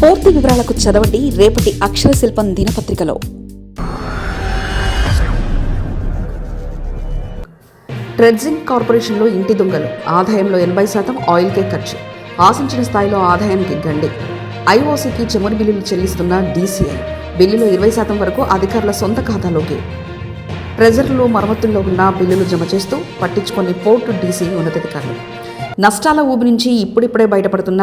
పూర్తి వివరాలకు చదవండి రేపటి అక్షర శిల్పం దినపత్రికలో. ట్రెడ్జింగ్ కార్పొరేషన్లో ఇంటి దొంగలు. ఆదాయంలో ఎనభై శాతం ఆయిల్కే ఖర్చు. ఆశించిన స్థాయిలో ఆదాయానికి గండి. ఐఓసీకి చెమురు బిల్లులు చెల్లిస్తున్న డీసీఐ. బిల్లులో ఇరవై శాతం వరకు అధికారుల సొంత ఖాతాలోకి. ట్రెజర్లో మరమ్మతుల్లో ఉన్న బిల్లులు జమ చేస్తూ పట్టించుకొని పోర్టు డీసీ ఉన్నతాధికారులు. నష్టాల ఊబి నుంచి ఇప్పుడిప్పుడే బయటపడుతున్న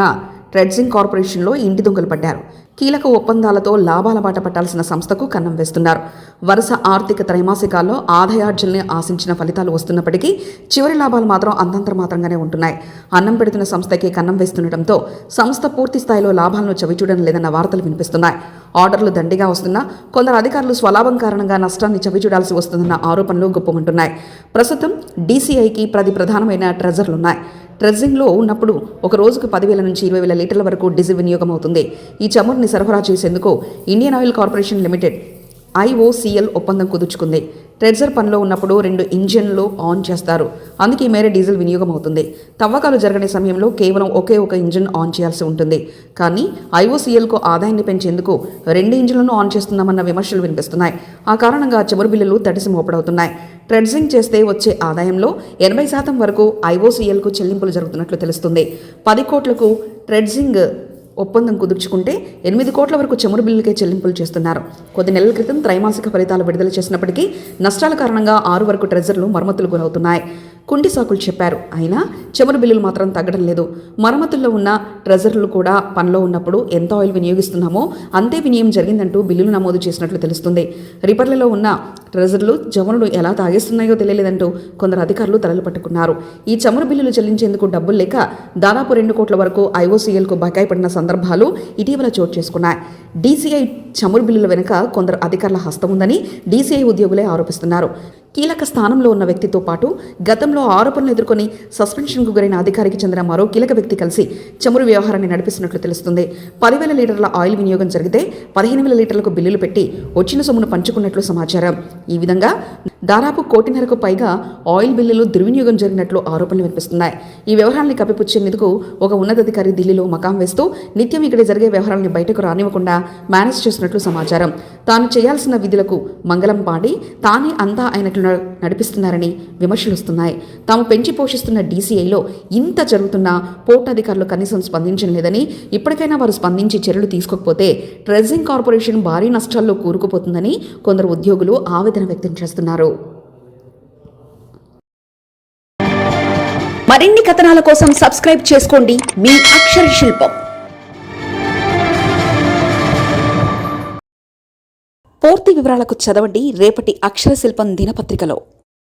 రెడ్జింగ్ కార్పొరేషన్లో ఇంటి దొంగలు పడ్డారు. కీలక ఒప్పందాలతో లాభాల బాట పట్టాల్సిన సంస్థకు కన్నం వేస్తున్నారు. వరుస ఆర్థిక త్రైమాసికాల్లో ఆదాయార్జనని ఆశించిన ఫలితాలు వస్తున్నప్పటికీ చివరి లాభాలు మాత్రం అంతంతర మాత్రంగానే ఉంటున్నాయి. అన్నం పెడుతున్న సంస్థకి కన్నం వేస్తుండటంతో సంస్థ పూర్తి స్థాయిలో లాభాలను చవిచూడడం లేదన్న వార్తలు వినిపిస్తున్నాయి. ఆర్డర్లు దండిగా వస్తున్నా కొందరు అధికారులు స్వలాభం కారణంగా నష్టాన్ని చవిచూడాల్సి వస్తుందన్న ఆరోపణలు గుప్పమంటున్నాయి. ప్రస్తుతం డీసీఐకి ప్రతి ప్రధానమైన ట్రెజర్లున్నాయి. ట్రెజింగ్లో ఉన్నప్పుడు ఒక రోజుకు పదివేల నుంచి ఇరవై వేల లీటర్ల వరకు డీజిల్ వినియోగం అవుతుంది ఈ చమురుని సరఫరా చేసేందుకు Indian oil corporation limited IOCL ఒప్పందం కుదుర్చుకుంది. ట్రెజర్ పనిలో ఉన్నప్పుడు రెండు ఇంజిన్లు ఆన్ చేస్తారు. అందుకే మేరే మేర డీజిల్ వినియోగం అవుతుంది తవ్వకాలు జరగని సమయంలో కేవలం ఒకే ఒక ఇంజిన్ ఆన్ చేయాల్సి ఉంటుంది. కానీ ఐఓసీఎల్కు ఆదాయాన్ని పెంచేందుకు రెండు ఇంజిన్లను ఆన్ చేస్తున్నామన్న విమర్శలు వినిపిస్తున్నాయి. ఆ కారణంగా చమురు బిల్లులు తడిసి మోపడవుతున్నాయి. ట్రెడ్జింగ్ చేస్తే వచ్చే ఆదాయంలో ఎనభై శాతం వరకు ఐఓసీఎల్కు చెల్లింపులు జరుగుతున్నట్లు తెలుస్తుంది. పది కోట్లకు ట్రెడ్జింగ్ ఒప్పందం కుదుర్చుకుంటే ఎనిమిది కోట్ల వరకు చమురు బిల్లుకే చెల్లింపులు చేస్తున్నారు. కొద్ది నెలల క్రితం త్రైమాసిక ఫలితాలు విడుదల చేసినప్పటికీ నష్టాల కారణంగా ఆరు వరకు ట్రెజర్లు మరమ్మతులు గురవుతున్నాయి. కుంటి సాకులు చెప్పారు. అయినా చమురు బిల్లులు మాత్రం తగ్గడం లేదు. మరమ్మతుల్లో ఉన్న ట్రెజర్లు కూడా పనిలో ఉన్నప్పుడు ఎంత ఆయిల్ వినియోగిస్తున్నామో అంతే వినియోగం జరిగిందంటూ బిల్లులు నమోదు చేసినట్లు తెలుస్తుంది. రిపర్లలో ఉన్న ట్రెజర్లు చమురును ఎలా తాగేస్తున్నాయో తెలియలేదంటూ కొందరు అధికారులు తలలు పట్టుకున్నారు. ఈ చమురు బిల్లులు చెల్లించేందుకు డబ్బులు లేక దాదాపు రెండు కోట్ల వరకు ఐఓసీఎల్కు బకాయి పడిన సందర్భాలు ఇటీవల చోటు చేసుకున్నాయి. డీసీఐ చమురు బిల్లుల వెనుక కొందరు అధికారుల హస్తం ఉందని డీసీఐ ఉద్యోగులే ఆరోపిస్తున్నారు. కీలక స్థానంలో ఉన్న వ్యక్తితో పాటు గతంలో ఆరోపణలు ఎదుర్కొని సస్పెన్షన్కు గురైన అధికారికి చెందిన మరో కీలక వ్యక్తి కలిసి చమురు వ్యవహారాన్ని నడిపిస్తున్నట్లు తెలుస్తుంది. పదివేల లీటర్ల ఆయిల్ వినియోగం జరిగితే పదిహేను వేల లీటర్లకు బిల్లులు పెట్టి వచ్చిన సొమ్మును పంచుకున్నట్లు సమాచారం. ఈ విధంగా దాదాపు కోటిన్నరకు పైగా ఆయిల్ బిల్లులు దుర్వినియోగం జరిగినట్లు ఆరోపణలు వినిపిస్తున్నాయి. ఈ వ్యవహారాన్ని కప్పిపుచ్చేందుకు ఒక ఉన్నతాధికారి ఢిల్లీలో మకాం వేస్తూ నిత్యం ఇక్కడ జరిగే వ్యవహారాన్ని బయటకు రానివ్వకుండా మేనేజ్ చేస్తున్నట్లు సమాచారం. తాను చేయాల్సిన విధులకు మంగళం పాడి తానే అంతా అయినట్లు నడిపిస్తున్నారని విమర్శలు వస్తున్నాయి. తాము పెంచి పోషిస్తున్న డీసీఐలో ఇంత జరుగుతున్నా పోర్ట్ అధికారులు కనీసం స్పందించడం లేదని ఇప్పటికైనా వారు స్పందించి చర్యలు తీసుకోకపోతే ట్రెజింగ్ కార్పొరేషన్ భారీ నష్టాల్లో కూరుకుపోతుందని కొందరు ఉద్యోగులు ఆవేదన వ్యక్తం చేస్తున్నారు. మరిన్ని కథనాల కోసం సబ్స్క్రైబ్ చేసుకోండి. మీ అక్షర శిల్పం. పూర్తి వివరాలకు చదవండి. రేపటి అక్షర శిల్పం దినపత్రికలో.